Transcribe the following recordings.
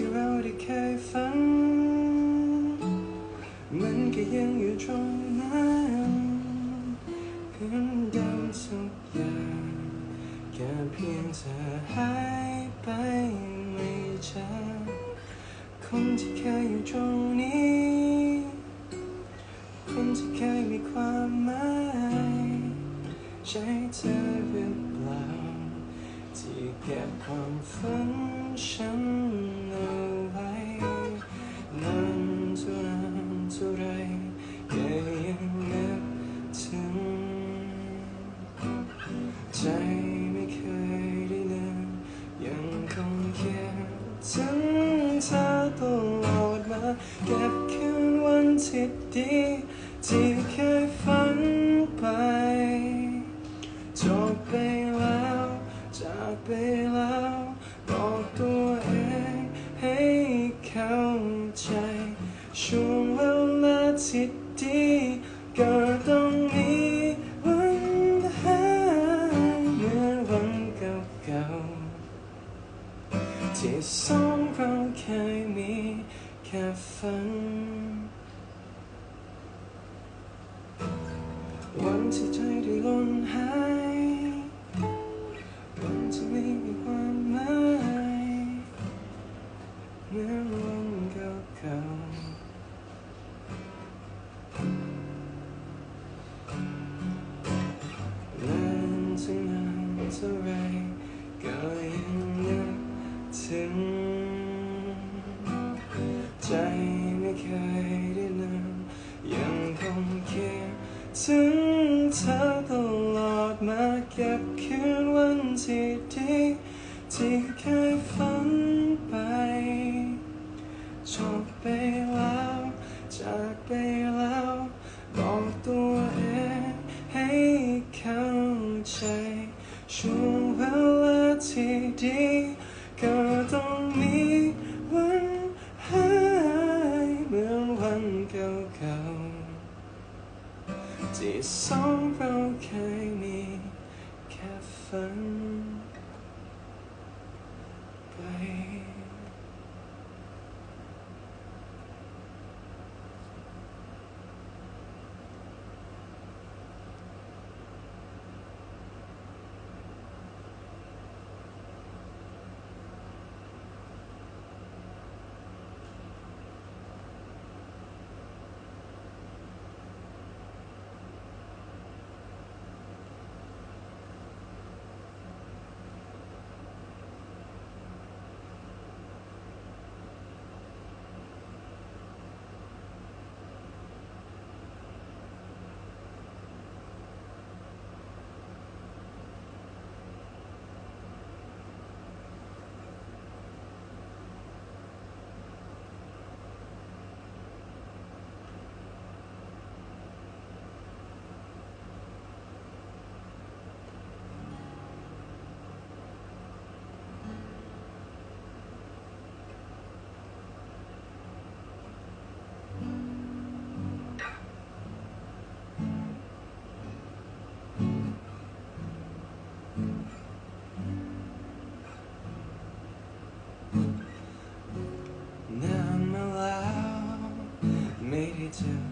ที่เราได้เคยฝัน มันก็ยังอยู่ตรงนั้นเหมือนดิมทุกอย่างแค่เพียงเธอหายไปไม่เจอคนที่เคยอยู่ตรงนี้ คนที่เคยมีความหมายใช่เธอหรือเปล่าที่เก็บความฝันฉัน ถึงเธอตลอดมาเก็บคืนวันที่ดีที่เคย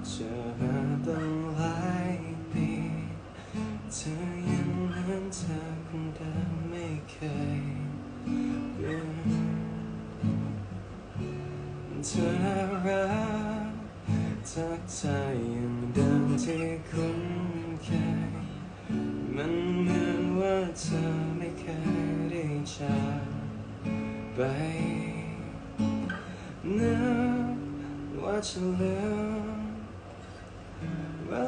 เจอเจอมาตั้งหลายปีเธอยังเหมือนเธอคนเดิมไม่เคยเปลี่ยนเธอน่ารักทักทายอย่างเดิมที่คุ้นเคยมันเหมือนว่าเธอไม่เคยได้จากไปนึกว่าจะลืม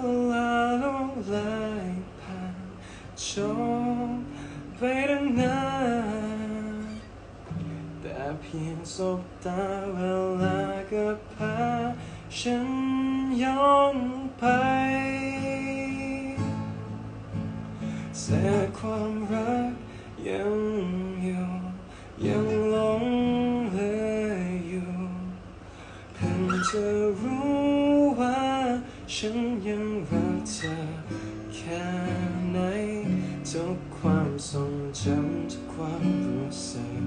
เวลาล่วงเลยผ่านชมไปตั้งนานแต่เพียงสบตาเวลาก็พาฉันย้อนไปเสียความรักยังอยู่ยังหลงเหลืออยู่เพิ่งจะรู้ ฉันยังรักเธอแค่ไหนทุกความทรงจำทุกความรู้สึก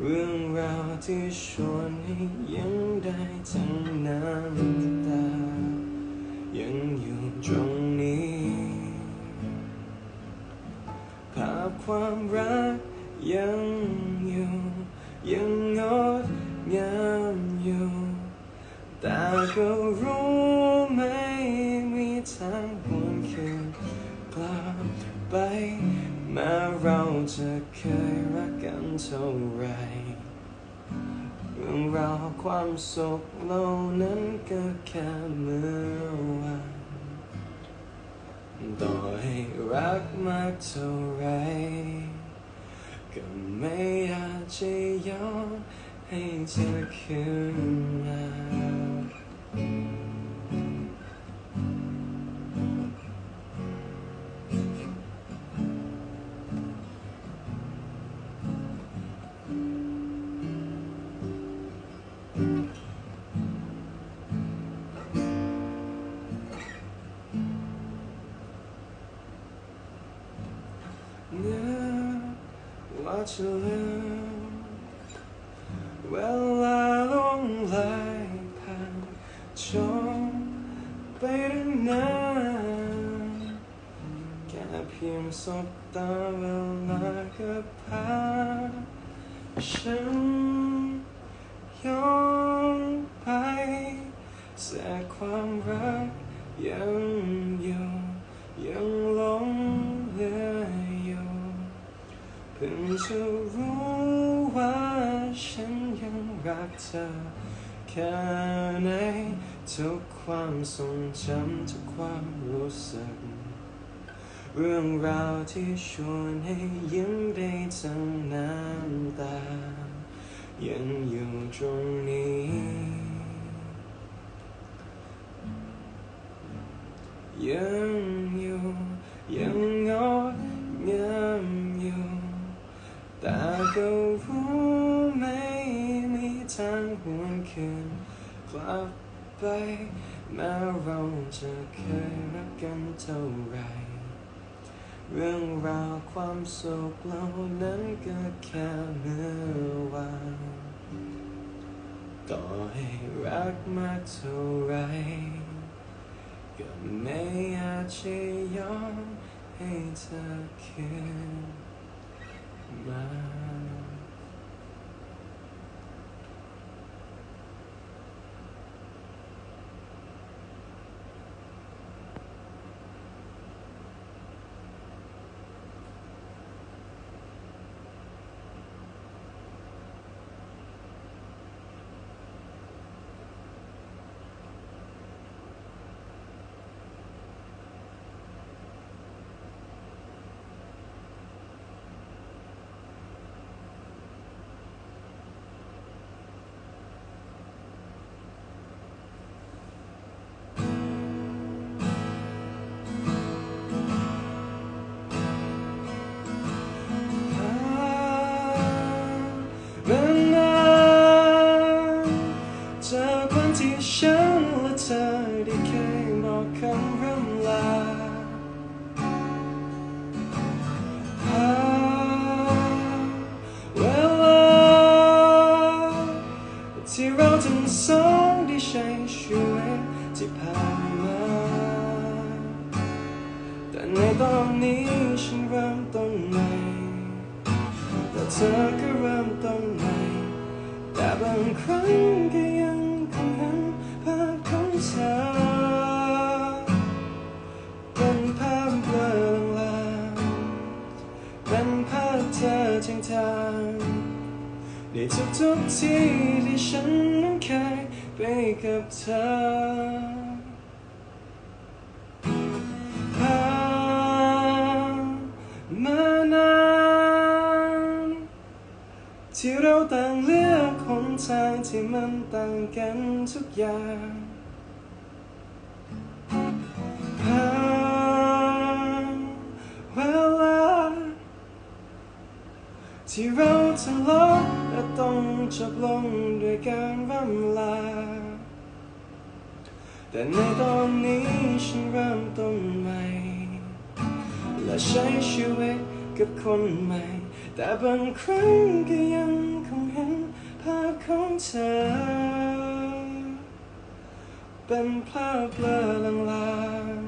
เรื่องราวที่ชวนให้ยังได้ทั้งน้ำตา ยังอยู่ตรงนี้ ภาพความรักยังอยู่ ยังงดงามอยู่ แต่ก็รู้ ทางหวนคืนกลับไปแม้เราจะเคยรักกันเท่าไรเรื่องราวความสุขเหล่านั้นก็แค่เมื่อวานต่อให้รักมากเท่าไรก็ไม่อาจจะยอมให้เธอคืนมา ว่าจะลืมเวลาลงไหลผ่านชมไปตั้งนานแค่เพียงสบตาเวลาก็พาฉันย้อนไปแสกความรักยัง จะรู้ว่าฉันยังรักเธอแค่ไหนทุกความทรงจำทุกความรู้สึก เรื่องราวที่ชวนให้ยิ้มได้ทั้งน้ำตา ยังอยู่ตรงนี้ยังอยู่ยังงดงามอยู่ แต่ก็รู้ไม่มีทางหวนคืนกลับไปแม้เราจะเคยรักกันเท่าไร เรื่องราวความสุขเหล่านั้นก็แค่เมื่อวานต่อให้รักมากเท่าไรก็ไม่อาจจะยอมให้เธอคืน ม ที่ผ่านมา แต่ในตอนนี้ฉันเริ่มต้นใหม่แต่เธอก็เริ่มต้นใหม่แต่บางครั้งก็ยังคงเห็นภาพของเธอเป็นภาพเบลอลางเป็นภาพเธอจางทางในทุกๆที่ที่ฉันนั้นเคยไปกับเธอ ทางที่มันต่างกันทุกอย่างผ่านเวลาที่เราทะเลาะและต้องจบลงด้วยการร่ำลา แต่ในตอนนี้ฉันเริ่มต้นใหม่ และใช้ชีวิตกับคนใหม่ แต่บางครั้งก็ยัง ของเธอ เป็นภาพเบลอลาง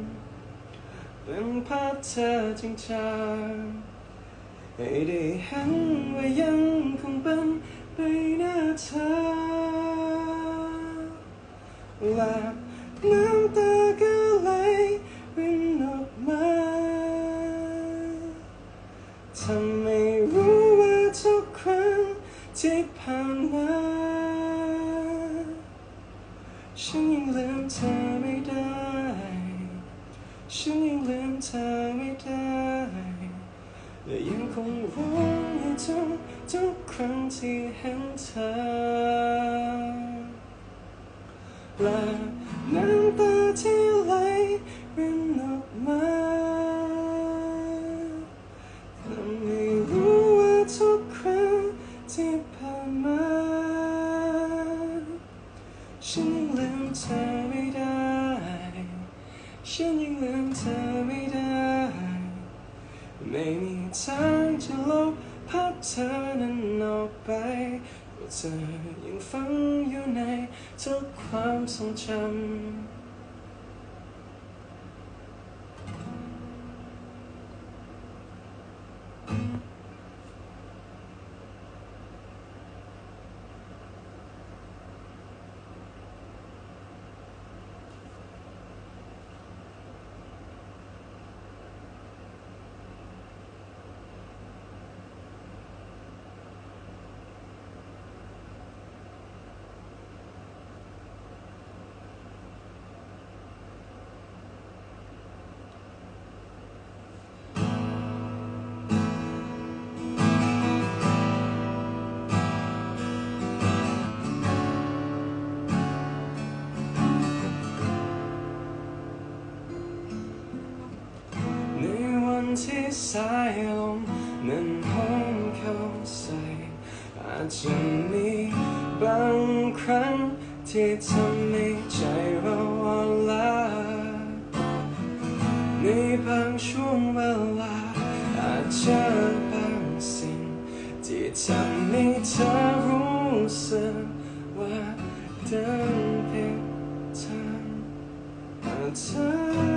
ๆเป็นภาพเธอจริงจังให้ได้เห็นว่ายังคงเป็นใบหน้าเธอและน้ำตาก็ไหลรินออกมาทำให้รู้ว่าทุกครั้งที่ผ่าน อไม่ได้และยังคงหวังให้ทุกทุกครั้งที่เห็นเธอายลมนั้นหอนเข้าใส่อาจจะมีบางครั้งที่ทำให้ใจเราอ่อนล้าในบางช่วงเวลาอาจจะบางสิ่ง ที่ทำให้เธอรู้สึกว่าเดินผิดทางแต่เธอ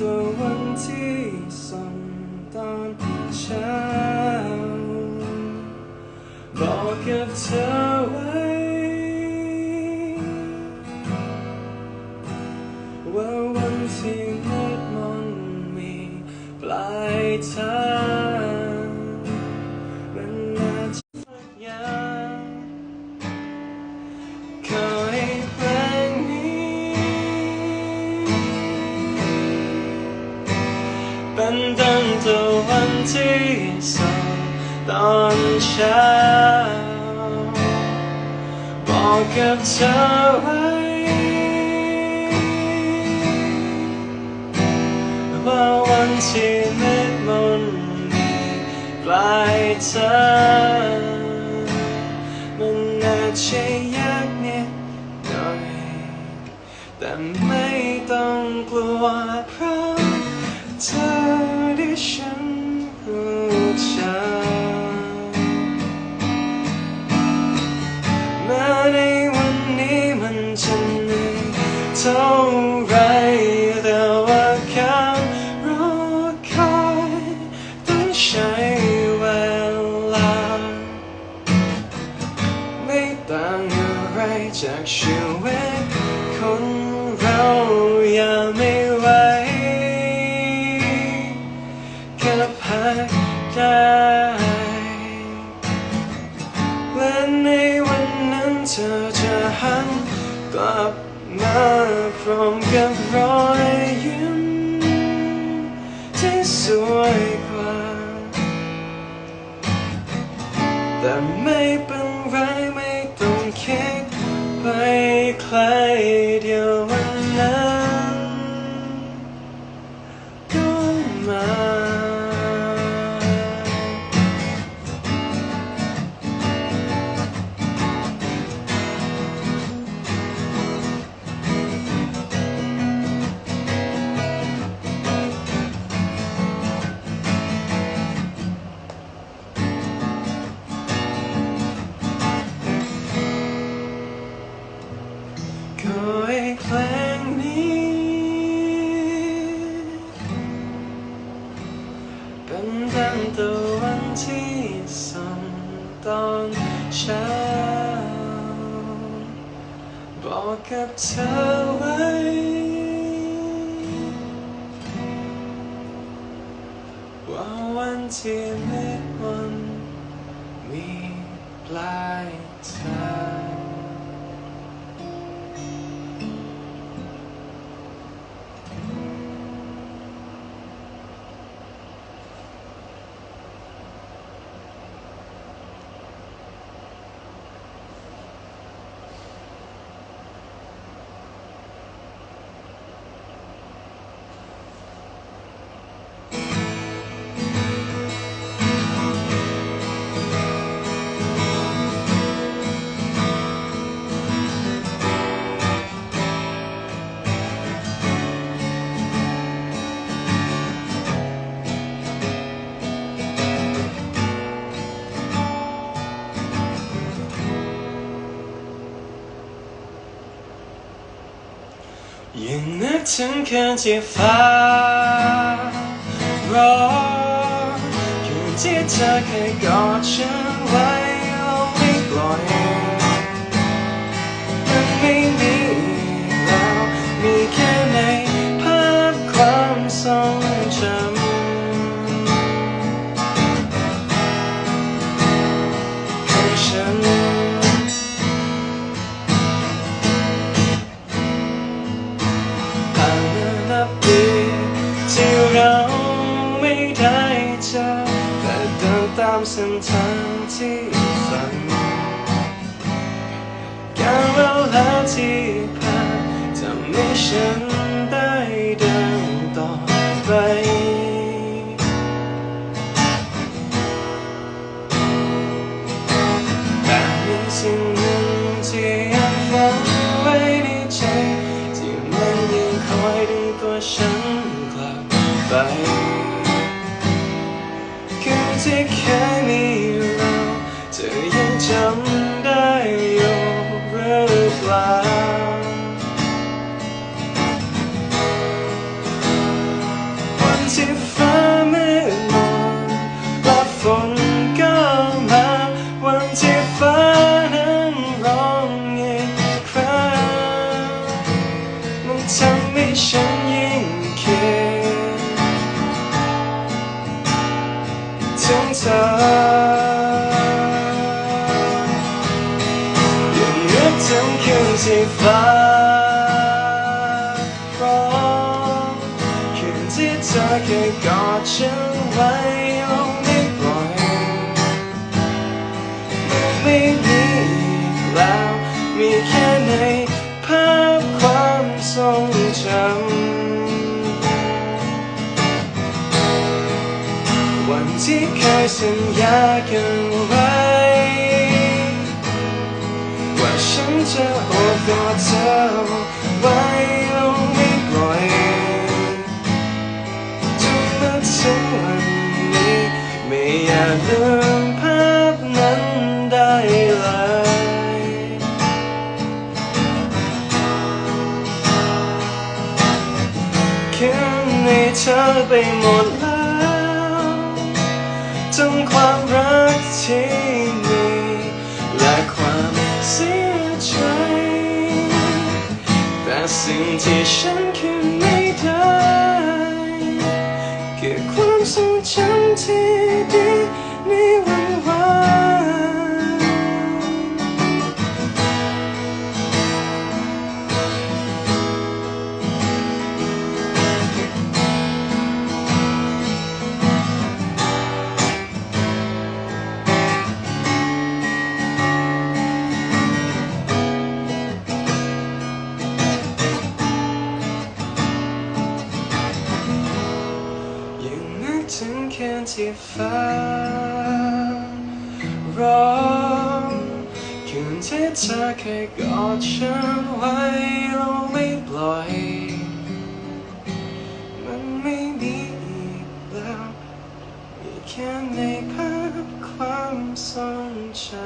ดั ดังตะวันที่สองตอนเช้าบอกกับเธอไว้ว่าวันที่เม็ดมนมีปลายทาง กับรอยยิ้มสวยกว่า แต่ไม่เป็น กับเธอไว้ ว่าวันที่ นึกถึงคืนที่ฟ้าร้องคืนที่เธอเคยกอดฉันไว้ การเวลาที่ผ่านทำให้ฉัน ที่เคยสัญญากันไว้ ว่าฉันจะโอบกอดเธอไว้เอาไม่ปล่อยจนมาถึงวันนี้ไม่อยากลืมภาพนั้นได้เลยคืนในเธอไปหมด ที่มีและความเสียใจ แต่สิ่งที่ฉันคืนไม่ได้คือความทรงจำที่ดีในวันวาน ฟ้าร้องคืนที่เธอเคยกอดฉันไว้แล้วไม่ปล่อย มันไม่มีอีกแล้วมีแค่ในภาพความทรงจำ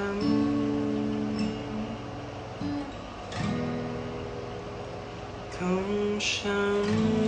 ของฉัน